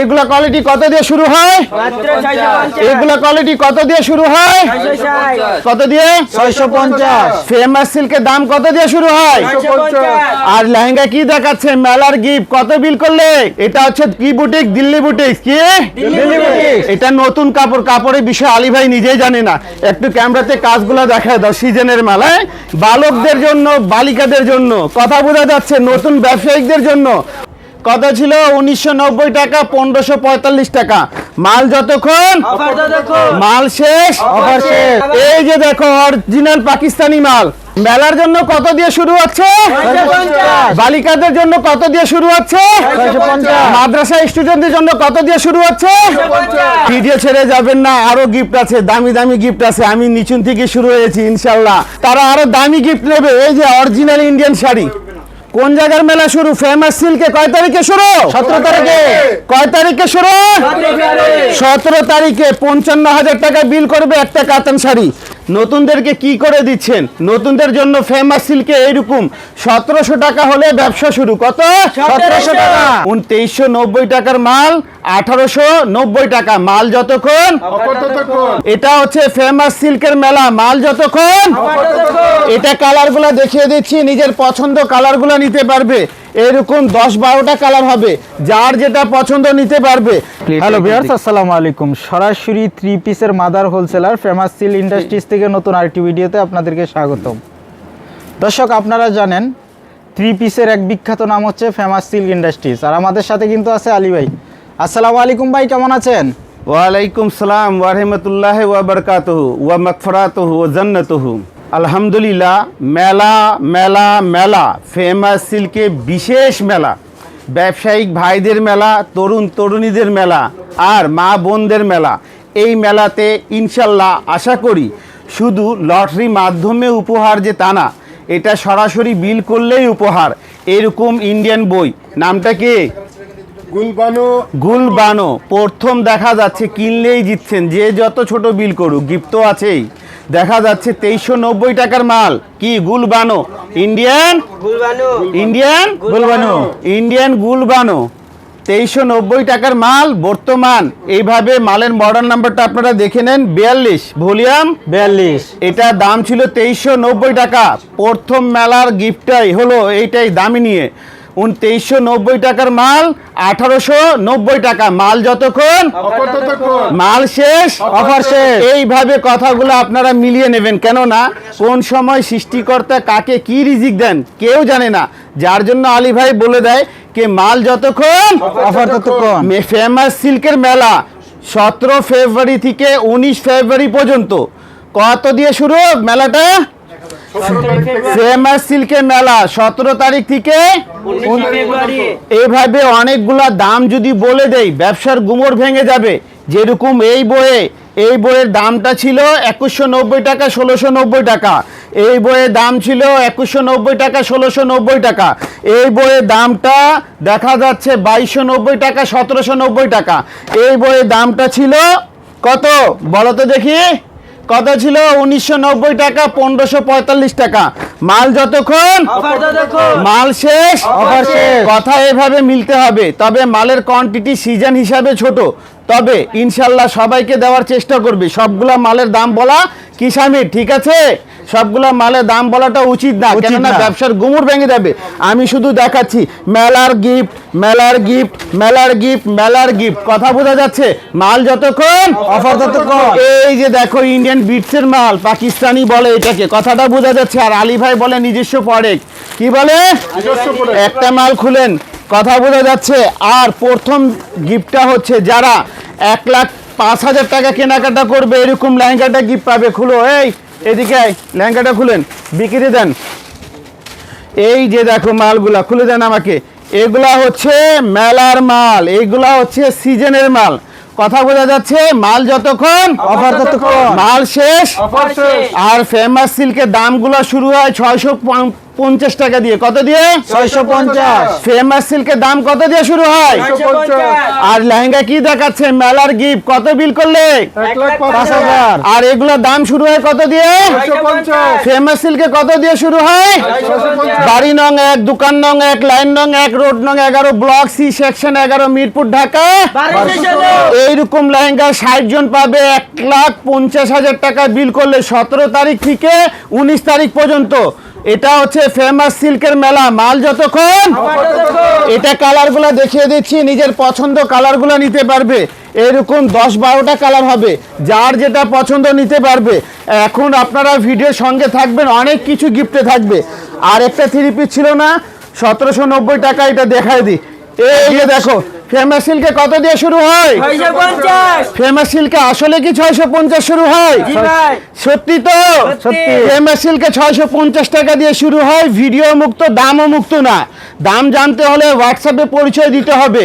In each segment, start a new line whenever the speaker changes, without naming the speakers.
এগুলা কোয়ালিটি কত দিয়ে শুরু হয়? এগুলা কোয়ালিটি কত দিয়ে শুরু হয়? কত দিয়ে? ছয়শো পঞ্চাশ। ফেমাস সিল্কের দাম কত দিয়ে শুরু হয়? আর লেহেঙ্গা কি দেখাচ্ছে? মেলার গিফট কত বিল করলে? এটা হচ্ছে কি বুটিক দিল্লি বুটিক কি? এটা নতুন কাপড়। কাপড়ের বিষয়ে আলী ভাই নিজেই জানে না। একটু ক্যামেরাতে কাজগুলো দেখা দাও সিজনের মেলায়। বালকদের জন্য বালিকাদের জন্য। কথা বোঝা যাচ্ছে নতুন ব্যবসায়িকদের জন্য। কত ছিল? উনিশশো নব্বই টাকা পনেরোশো টাকা। মাল যতক্ষণ? মাল শেষ?
অফার শেষ।
এই যে দেখো অরিজিনাল পাকিস্তানি মাল। মেলার জন্য কত দিয়ে শুরু হচ্ছে? বালিকাদের জন্য কত দিয়ে শুরু হচ্ছে? মাদ্রাসা স্টুডেন্টদের জন্য কত দিয়ে শুরু হচ্ছে। ভিডিও ছেড়ে যাবেন না আরও গিফট আছে দামি দামি গিফট আছে আমি নিচুন থেকে শুরু হয়েছি ইনশাল্লাহ। তারা আরও দামি গিফট নেবে এই যে অরিজিনাল ইন্ডিয়ান শাড়ি। কোন জায়গার মেলা শুরু? ফেমাস সিল্কে কয় তারিখে শুরু? সতেরো তারিখে। কয় তারিখে শুরু? সতেরো তারিখে। পঞ্চান্ন হাজার টাকা বিল করবে একটা কাতান শাড়ি। নতুনদেরকে কি করে দিচ্ছেন? নতুনদের জন্য ফেমাস সিল্কে এইরকম। সতেরোশো টাকা হলে ব্যবসা শুরু। কত? সতেরোশো। টাকা। তেইশশো নব্বই টাকার মাল আঠারোশো নব্বই টাকা। মাল যতক্ষণ? এটা হচ্ছে ফেমাস সিল্কের মেলা। মাল যতক্ষণ? এটা কালারগুলো দেখিয়ে দিচ্ছি। নিজের পছন্দ কালারগুলো নিতে পারবে। এরকম দশ বারোটা কালার হবে। যার যেটা পছন্দ নিতে পারবে।
হ্যালো ভিউয়ার্স আসসালামু আলাইকুম। সরাসরি থ্রি পিসের mother wholesaler famous seal industries থেকে নতুন আরেকটি ভিডিওতে আপনাদেরকে স্বাগতম। দর্শক আপনারা জানেন থ্রি পিসের এক বিখ্যাত নাম হচ্ছে ফেমাস সিল্ক ইন্ডাস্ট্রিজ আর আমাদের সাথে কিন্তু আছে আলী ভাই। আসসালামু আলাইকুম ভাই কেমন আছেন?
ওয়ালাইকুম সালাম ওয়ারহমতুল্লাহ ওয়াবরকাতহু ওয়া মাগফিরাতুহু ওয়া জান্নাতুহু। আলহামদুলিল্লাহ মেলা মেলা মেলা ফেমাস সিল্কে বিশেষ মেলা। ব্যবসায়িক ভাইদের মেলা তরুণ তরুণীদের মেলা আর মা বোনদের মেলা। এই মেলাতে ইনশাল্লাহ আশা করি শুধু লটারি মাধ্যমে উপহার যে তা না এটা সরাসরি বিল করলেই উপহার। এরকম ইন্ডিয়ান বই। নামটা কি?
গুলবানো।
গুলবানো। প্রথম দেখা যাচ্ছে কিনলেই জিতছেন। যে যত ছোট বিল করুক গিফট তো আছেই। দেখা যাচ্ছে তেইশশো নব্বই টাকার মাল। কি গুলবানো? ইন্ডিয়ান ইন্ডিয়ান
গুলবানো।
ইন্ডিয়ান গুলবানো। তেইশশো নব্বই টাকার মাল বর্তমান। এইভাবে মালের মডার্ন নাম্বারটা আপনারা দেখে নেন। বিয়াল্লিশ। ভলিউম?
বিয়াল্লিশ।
এটা দাম ছিল তেইশশো নব্বই টাকা। প্রথম মেলার গিফটটাই হলো এইটাই দামি নিয়ে। উন তেইশশো নব্বই টাকার মাল আঠারোশো নব্বই টাকা। মাল যতক্ষণ মাল শেষ অফার শেষ। এইভাবে কথাগুলো আপনারা মিলিয়ে নেবেন। কেননা কোন সময় সৃষ্টিকর্তা কাকে কি রিজিক দেন কেউ জানে না। যার জন্য আলী ভাই বলে দেয় কে মাল যতক্ষণ
অফার ততক্ষণ।
ফেমাস সিল্কের মেলা সতেরো ফেব্রুয়ারি থেকে উনিশ ফেব্রুয়ারি পর্যন্ত। কত দিয়ে শুরু? মেলাটা ফেমাস সিল্কের মেলা। সতেরো তারিখ থেকে এইভাবে অনেকগুলা দাম যদি বলে দেই ব্যবসার গুমর ভেঙে যাবে। যেরকম এই বইয়ে এই বইয়ের দামটা ছিল একুশশো নব্বই টাকা ষোলোশো নব্বই টাকা। এই বইয়ের দাম ছিল একুশশো নব্বই টাকা ষোলোশো নব্বই টাকা। এই বইয়ের দামটা দেখা যাচ্ছে বাইশশো নব্বই টাকা সতেরোশো নব্বই টাকা। এই বইয়ের দামটা ছিল কত? বলো তো দেখি। কত ছিল? উনিশশো নব্বই টাকা পনেরোশো পঁয়তাল্লিশ টাকা। মাল যতক্ষণ? মাল শেষ?
শেষ।
কথা এভাবে মিলতে হবে। তবে মালের কোয়ান্টিটি সিজন হিসাবে ছোট। তবে ইনশাল্লাহ সবাইকে দেওয়ার চেষ্টা করবে। সবগুলা মালের দাম বলা কি স্বামীর ঠিক আছে? সবগুলা মালের দাম বলাটা উচিত না কেননা
না।
ব্যবসার গুমুর ভেঙে যাবে। আমি শুধু দেখাচ্ছি মেলার গিফট মেলার গিফট মেলার গিফট মেলার গিফট কথা বোঝা যাচ্ছে? মাল যতক্ষণ
অফার ততক্ষণ।
এই যে দেখো ইন্ডিয়ান বিটসের মাল পাকিস্তানি বলে এটাকে। কথাটা বোঝা যাচ্ছে আর আলী ভাই বলে নিজস্ব প্রোডাক্ট কি বলে? একটা মাল খুলেন কথা বোঝা যাচ্ছে আর প্রথম গিফটটা হচ্ছে যারা এক লাখ পাঁচ হাজার টাকা কেনাকাটা করবে এরকম লেহেঙ্গাটা গিফট পাবে। খুলো এই এদিকে লেহেঙ্গাটা খুলেন বিক্রি দেন। এই যে দেখো মালগুলা খুলে দেন আমাকে। এগুলা হচ্ছে মেলার মাল এইগুলা হচ্ছে সিজনের মাল। কথা বোঝা যাচ্ছে মাল যতক্ষণ
অফার ততক্ষণ।
মাল শেষ
শেষ।
আর ফেমাস সিল্কের দামগুলো শুরু হয় ছয়শো পঞ্চাশ টাকা দিয়ে। কত দিয়ে?
ছয়শো পঞ্চাশ।
ফেমাস সিল্কের দাম কত দিয়ে শুরু হয়? আর লেহেঙ্গা কি দেখাচ্ছে? মেলার গিফট কত বিল করলে?
পাঁচ
হাজার।
আর এগুলোর দাম শুরু হয় কত দিয়ে? ফেমাস সিল্কে কত দিয়ে শুরু হয়? বাড়ি নং এক দোকান নং এক লাইন নং এক রোড নং এগারো ব্লক সি সেকশন এগারো মিরপুর ঢাকা। এইরকম লেহেঙ্গা ষাট জন পাবে। এক লাখ পঞ্চাশ হাজার টাকা বিল করলে সতেরো তারিখ থেকে উনিশ তারিখ পর্যন্ত। এটা হচ্ছে ফেমাস সিল্কের মেলা। মাল যতক্ষণ এটা কালারগুলো দেখিয়ে দিচ্ছি নিজের পছন্দ কালারগুলো নিতে পারবে। এরকম দশ বারোটা কালার হবে যার যেটা পছন্দ নিতে পারবে। এখন আপনারা ভিডিওর সঙ্গে থাকবেন অনেক কিছু গিফটে থাকবে। আর একটা থ্রি পিস ছিল না সতেরোশো নব্বই টাকা এটা দেখায় দিই। এই দেখো সিল্কে কত দিয়ে শুরু হয়?
ছয়শো
সিল্কে আসলে কি ছয়শো পঞ্চাশ শুরু হয়? সত্যি তো। সিল্কে ছয়শো পঞ্চাশ টাকা দিয়ে শুরু হয় ভিডিও মুক্ত দামও মুক্ত না। দাম জানতে হলে হোয়াটসঅ্যাপে পরিচয় দিতে হবে।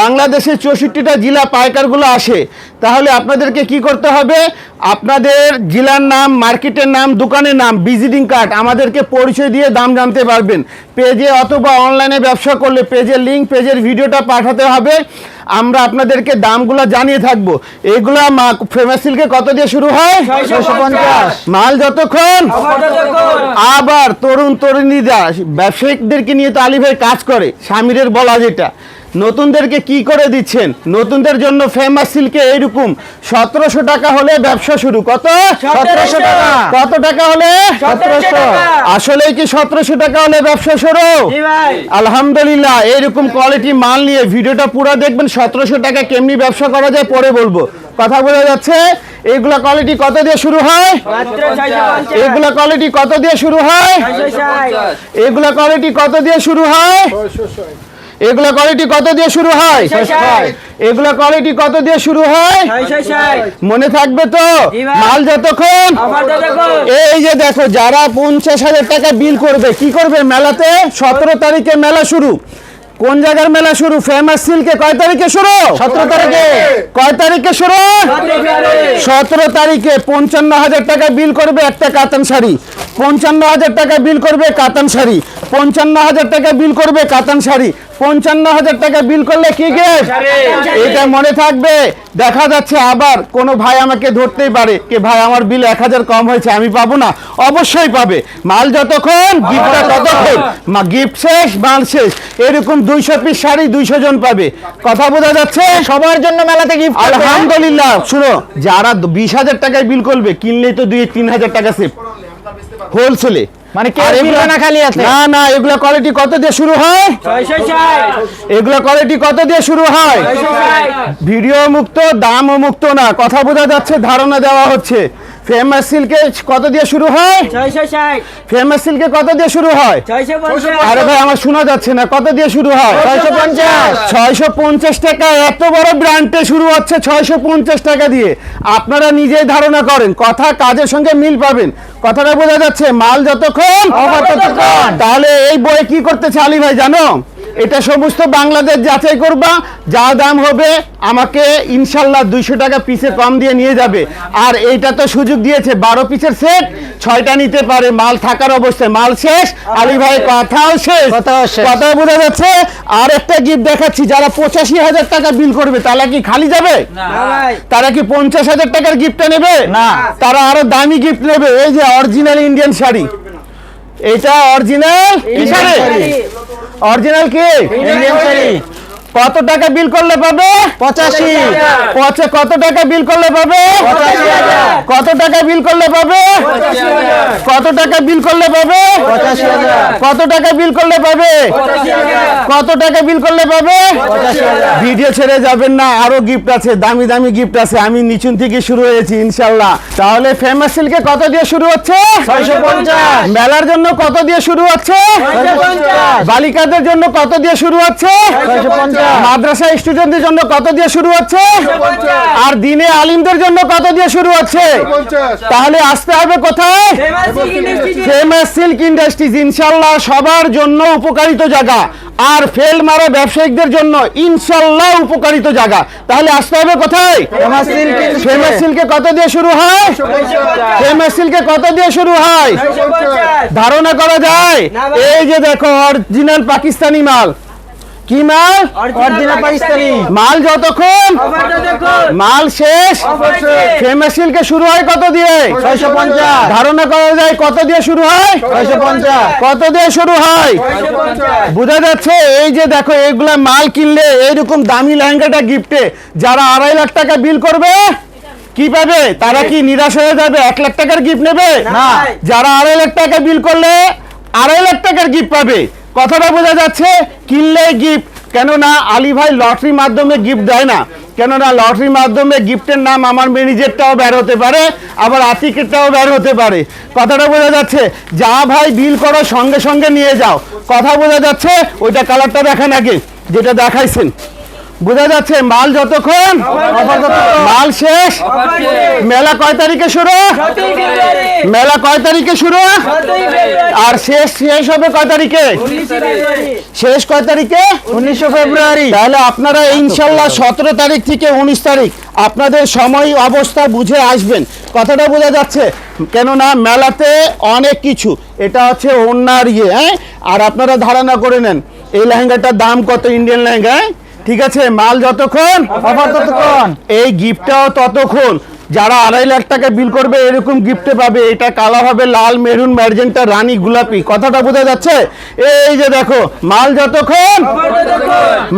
বাংলাদেশের চৌষট্টিটা জেলা পাইকারগুলো আসে তাহলে আপনাদেরকে কি করতে হবে? আপনাদের জেলার নাম মার্কেটের নাম দোকানের নাম ভিজিটিং কার্ড আমাদেরকে পরিচয় দিয়ে দাম জানতে পারবেন। পেজে অথবা অনলাইনে ব্যবসা করলে পেজের লিঙ্ক পেজের ভিডিওটা পাঠাতে হবে। আমরা আপনাদেরকে দামগুলো জানিয়ে থাকব। এইগুলা ফেমাস সিল্কে কত দিয়ে শুরু হয়? মাল যতক্ষণ? আবার তরুণ তরুণীরা ব্যবসায়িকদেরকে নিয়ে তো আলী ভাই কাজ করে স্বামীরের বলা যেটা। নতুনদেরকে কি করে দিচ্ছেন? নতুনদের জন্য ফেমাস সিল্কে এইরকম। সতেরোশো টাকা হলে ব্যবসা শুরু। কত?
সতেরোশো। টাকা।
কত টাকা হলে?
সতেরোশো টাকা।
আসলে কি সতেরোশো টাকা হলে ব্যবসা শুরু? আলহামদুলিল্লাহ এইরকম কোয়ালিটি মাল নিয়ে ভিডিওটা পুরো দেখবেন সতেরোশো টাকা কেমনি ব্যবসা করা যায় পরে বলব। কথা বোঝা যাচ্ছে? এইগুলা কোয়ালিটি কত দিয়ে শুরু হয়? এগুলা কোয়ালিটি কত দিয়ে শুরু হয়? এগুলা কোয়ালিটি কত দিয়ে শুরু হয়? এগুলা কোয়ালিটি কত দিয়ে শুরু হয়। এগুলা কোয়ালিটি কত দিয়ে শুরু হয়? মনে থাকবে তো? মাল যতক্ষণ? এই যে দেখো যারা পঞ্চাশ হাজার টাকা বিল করবে কি করবে মেলাতে? সতেরো তারিখে মেলা শুরু। কোন জায়গার মেলা শুরু? ফেমাস সিল্কে কয় তারিখে শুরু? সতেরো তারিখে। কয় তারিখে শুরু? সতেরো তারিখে। পঞ্চান্ন হাজার টাকা বিল করবে একটা কাতান শাড়ি। পঞ্চান্ন হাজার টাকা বিল করবে কাতান শাড়ি। পঞ্চান্ন হাজার টাকা বিল করবে কাতান শাড়ি। পঞ্চান্ন হাজার টাকা বিল করলে কি গেট এটা মনে থাকবে। দেখা যাচ্ছে আবার কোনো ভাই আমাকে ধরতেই পারে কে ভাই আমার বিল এক হাজার কম হয়েছে আমি পাবো না। অবশ্যই পাবে। মাল যতক্ষণ গিফটটা ততক্ষণ। মা গিফট শেষ মাল শেষ। এরকম দুইশো পিস শাড়ি দুইশো জন পাবে। কথা বোঝা যাচ্ছে? সবার জন্য মেলাতে গিফট আলহামদুলিল্লাহ। শুনো যারা বিশ হাজার টাকায় বিল করবে কিনলেই তো দুই তিন হাজার টাকা সেভ হোলসেলে
মানে না খালি আছে।
না না এগুলো কোয়ালিটি কত দিয়ে শুরু হয়? এগুলো কোয়ালিটি কত দিয়ে শুরু হয়? ভিডিও মুক্ত দাম মুক্ত না। কথা বোঝা যাচ্ছে ধারণা দেওয়া হচ্ছে। ফেমাস সিল্কে কত দিয়ে শুরু হয়? ফেমাস সিল্কে কত দিয়ে শুরু হয়?
পঞ্চাশ।
আরে ভাই আমার শোনা যাচ্ছে না কত দিয়ে শুরু হয়?
ছয়শো পঞ্চাশ।
ছয়শো পঞ্চাশ টাকা এত বড় ব্র্যান্ডে শুরু হচ্ছে ছয়শো পঞ্চাশ টাকা দিয়ে। আপনারা নিজেই ধারণা করেন কথা কাজের সঙ্গে মিল পাবেন। কথাটা বোঝা যাচ্ছে মাল যতক্ষণ। তাহলে এই বই কি করতেছে আলী ভাই জানো? এটা সমস্ত বাংলাদেশ যাচাই করবা যা দাম হবে আমাকে ইনশাল্লাহ দুইশো টাকা পিসে কম দিয়ে নিয়ে যাবে। আর এইটা তো সুযোগ দিয়েছে বারো পিসের সেট ছয়টা নিতে পারে মাল থাকার অবস্থায়। মাল শেষ আলী ভাই কথাও শেষ
কথাও
কথা বোঝা যাচ্ছে। আর একটা গিফট দেখাচ্ছি যারা পঁচাশি হাজার টাকা বিল করবে তারা কি খালি যাবে? তারা কি পঞ্চাশ হাজার টাকার গিফটটা নেবে?
না।
তারা আরও দামি গিফট নেবে এই যে অরিজিনাল ইন্ডিয়ান শাড়ি। এটা অরিজিনাল। অরিজিনাল কি? কত টাকা বিল করলে পাবে?
পঁচাশি
পচে কত টাকা বিল করলে পাবে? কত টাকা বিল করলে পাবে? কত টাকা বিল করলে পাবে? কত টাকা বিল করলে পাবে? কত টাকা বিল করলে পাবে? ভিডিও ছেড়ে যাবেন না আরও গিফট আছে দামি দামি গিফট আছে আমি নিচুন থেকে শুরু হয়েছি ইনশাল্লাহ তাহলে ফেমাস সিল্কে কত দিয়ে শুরু হচ্ছে? মেলার জন্য কত দিয়ে শুরু হচ্ছে? বালিকাদের জন্য কত দিয়ে শুরু হচ্ছে। মাদ্রাসা স্টুডেন্টদের জন্য কত দিয়ে শুরু হচ্ছে? আর দিনে আলিমদের জন্য কত দিয়ে শুরু হচ্ছে? তাহলে আসতে হবে কোথায়? ফেমাস সিল্ক ইন্ডাস্ট্রিজ ইনশাল্লাহ সবার জন্য উপকারিত জায়গা। আর ফেল মারা ব্যবসায়িকদের জন্য ইনশাল্লাহ উপকারিত জায়গা। তাহলে আসতে হবে কোথায়?
ফেমাস সিল্ক
কত দিয়ে শুরু হয়? ফেমাস সিল্কে কত দিয়ে শুরু হয়? ধারণা করা যায়। এই যে দেখো অরিজিনাল পাকিস্তানি মাল। কি মাল?
অরিজিনাল পাকিস্তানি।
মাল যতক্ষণ? মাল শেষ। ফেমাস সিল্কে শুরু হয় কত দিয়ে?
ছয়শো পঞ্চাশ।
ধারণা করা যায় কত দিয়ে শুরু হয়?
ছয়শো পঞ্চাশ।
কত দিয়ে শুরু হয়? বোঝা যাচ্ছে? এই যে দেখো এগুলা মাল কিনলে এইরকম দামি লেহেঙ্গাটা গিফটে যারা আড়াই লাখ টাকা বিল করবে কি পাবে? তারা কি নিরাশ হয়ে যাবে? এক লাখ টাকার গিফট নেবে?
না।
যারা আড়াই লাখ টাকা বিল করলে আড়াই লাখ টাকার গিফট পাবে। কথাটা বোঝা যাচ্ছে, কিনলে গিফট কেননা আলী ভাই লটারির মাধ্যমে গিফট দেয় না। কেননা লটারির মাধ্যমে গিফটের নাম আমার ম্যানেজারটাও বের হতে পারে, আবার আতিকেরটাও বের হতে পারে। কথাটা বোঝা যাচ্ছে, যা ভাই বিল করো সঙ্গে সঙ্গে নিয়ে যাও। কথা বোঝা যাচ্ছে, ওইটা কালারটা দেখেন আগে, যেটা দেখাইছেন। বোঝা যাচ্ছে মাল যতক্ষণ মাল শেষ। মেলা কয় তারিখে শুরু? মেলা কয় তারিখে শুরু? আর শেষ শেষ হবে কয় তারিখে? শেষ কয় তারিখে?
উনিশশো ফেব্রুয়ারি।
তাহলে আপনারা ইনশাল্লাহ সতেরো তারিখ থেকে উনিশ তারিখ আপনাদের সময় অবস্থা বুঝে আসবেন। কথাটা বোঝা যাচ্ছে কেননা মেলাতে অনেক কিছু। এটা হচ্ছে অন্যার ইয়ে হ্যাঁ? আর আপনারা ধারণা করে নেন এই লেহেঙ্গাটার দাম কত ইন্ডিয়ান লেহেঙ্গা হ্যাঁ? ঠিক আছে মাল যতক্ষণ
অফার ততক্ষণ।
এই গিফটটাও ততক্ষণ। যারা আড়াই লাখ টাকা বিল করবে এরকম গিফটে পাবে। এটা কালার হবে লাল মেরুন ম্যারজেন্টা রানী গোলাপি। কথাটা বোঝা যাচ্ছে? এই যে দেখো মাল যতক্ষণ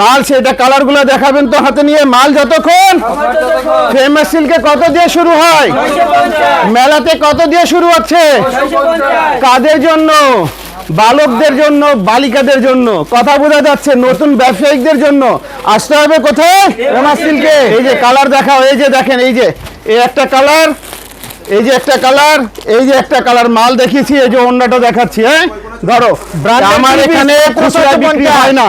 মাল সেটা কালারগুলো দেখাবেন তো হাতে নিয়ে। মাল যতক্ষণ ফেমাস সিল্কে কত দিয়ে শুরু হয়? মেলাতে কত দিয়ে শুরু হচ্ছে? কাদের জন্য? বালকদের জন্য বালিকাদের জন্য। কথা বোঝা যাচ্ছে নতুন ব্যবসায়িকদের জন্য। আসতে হবে কোথায়? সিল্কে এই যে কালার দেখাও এই যে দেখেন এই যে। এই একটা কালার এই যে একটা কালার এই যে একটা কালার মাল দেখিয়েছি এই যে অন্যটা দেখাচ্ছি হ্যাঁ? ধরো আমার এখানে খুচরা বিক্রি
750
হয় না।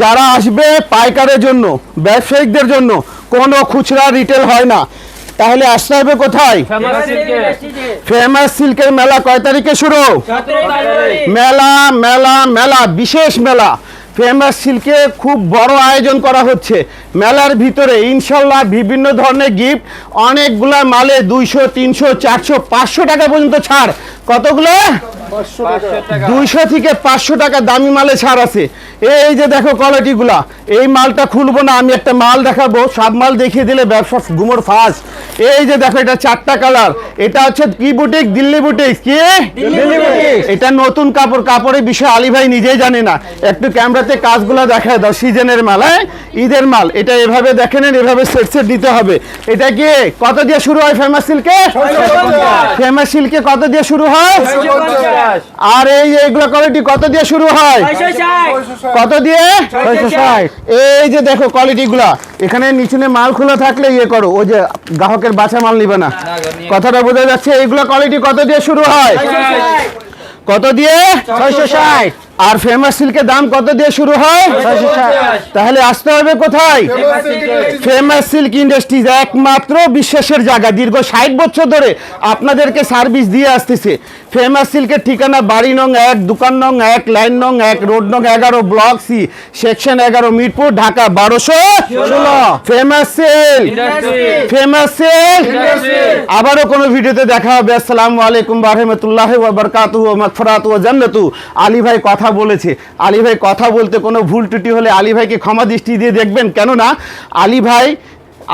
যারা আসবে পাইকারের জন্য ব্যবসায়িকদের জন্য কোনো খুচরা রিটেল হয় না। তাহলে আসতে হবে কোথায়? ফেমাস সিল্কের। মেলা কয় তারিখে শুরু? মেলা মেলা মেলা বিশেষ মেলা। ফেমাস সিল্কে খুব বড় আয়োজন করা হচ্ছে। মেলার ভিতরে ইনশাল্লাহ বিভিন্ন ধরনের গিফট অনেকগুলা মালে দুইশো তিনশো চারশো পাঁচশো টাকা পর্যন্ত ছাড়। কতগুলো? দুইশো থেকে পাঁচশো টাকা দামি মালে ছাড় আছে। এই যে দেখো কোয়ালিটিগুলা এই মালটা খুলবো না আমি একটা মাল দেখাবো সব মাল দেখিয়ে দিলে ব্যবসা গুমর ফাঁস। এই যে দেখো এটা চারটা কালার। এটা হচ্ছে কি বুটিক? দিল্লি বুটিক। কি? এটা নতুন কাপড় কাপড়ের বিষয় আলী ভাই নিজেই জানে না। একটু ক্যামেরাতে কাজগুলো দেখায় দাও সিজনের মাল হ্যাঁ? ঈদের মাল। এটা এভাবে দেখে নেন এভাবে সেট সেট দিতে হবে। এটা কি? কত দিয়ে শুরু হয় ফেমাস সিল্কে ফেমাস সিল্কে কত দিয়ে শুরু হয়? আর এই যে এগুলো কোয়ালিটি কত দিয়ে শুরু হয়? কত দিয়ে? এই যে দেখো কোয়ালিটি গুলা। এখানে নিচুনে মাল খোলা থাকলে ইয়ে করো ওই যে গ্রাহকের বাছা মাল নিবে না। কথাটা বোঝা যাচ্ছে এইগুলো কোয়ালিটি কত দিয়ে শুরু হয়? কত দিয়ে?
ছয়শো ষাট।
আর ফেমাস সিল্কের দাম কত দিয়ে শুরু হয়? তাহলে আসতে হবে কোথায়? ফেমাস সিল্ক ইন্ডাস্ট্রিজ একমাত্র বিশ্বাসের জায়গা। দীর্ঘ ষাট বছর ধরে আপনাদেরকে সার্ভিস দিয়ে আসতেছে। ফেমাস সিল্কের ঠিকানা বাড়ি নং এক দোকান নং এক লাইন নং এক রোড নং এগারো ব্লক সি সেকশন এগারো মিরপুর ঢাকা বারোশো ষোলো। ফেমাস সেল ফেমাস সেল আবারও কোনো ভিডিওতে দেখা হবে। আসসালামু আলাইকুম রহমতুল্লাহ বরকাতু ও মকফরাত ও জান্নাতু। আলী ভাই কথা বলেছে। আলী ভাই কথা বলতে কোনো ভুল ত্রুটি হলে আলী ভাইকে ক্ষমা দৃষ্টি দিয়ে দেখবেন। কেননা আলী ভাই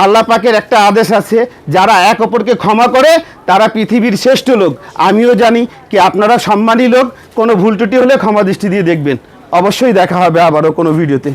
আল্লাহ পাকের একটা আদেশ আছে, যারা এক অপরকে ক্ষমা করে, তারা পৃথিবীর শ্রেষ্ঠ লোক। আমিও জানি কি আপনারা সম্মানী লোক, কোনো ভুল ত্রুটি হলে ক্ষমা দৃষ্টি দিয়ে দেখবেন। অবশ্যই দেখা হবে আবারও কোনো ভিডিওতে।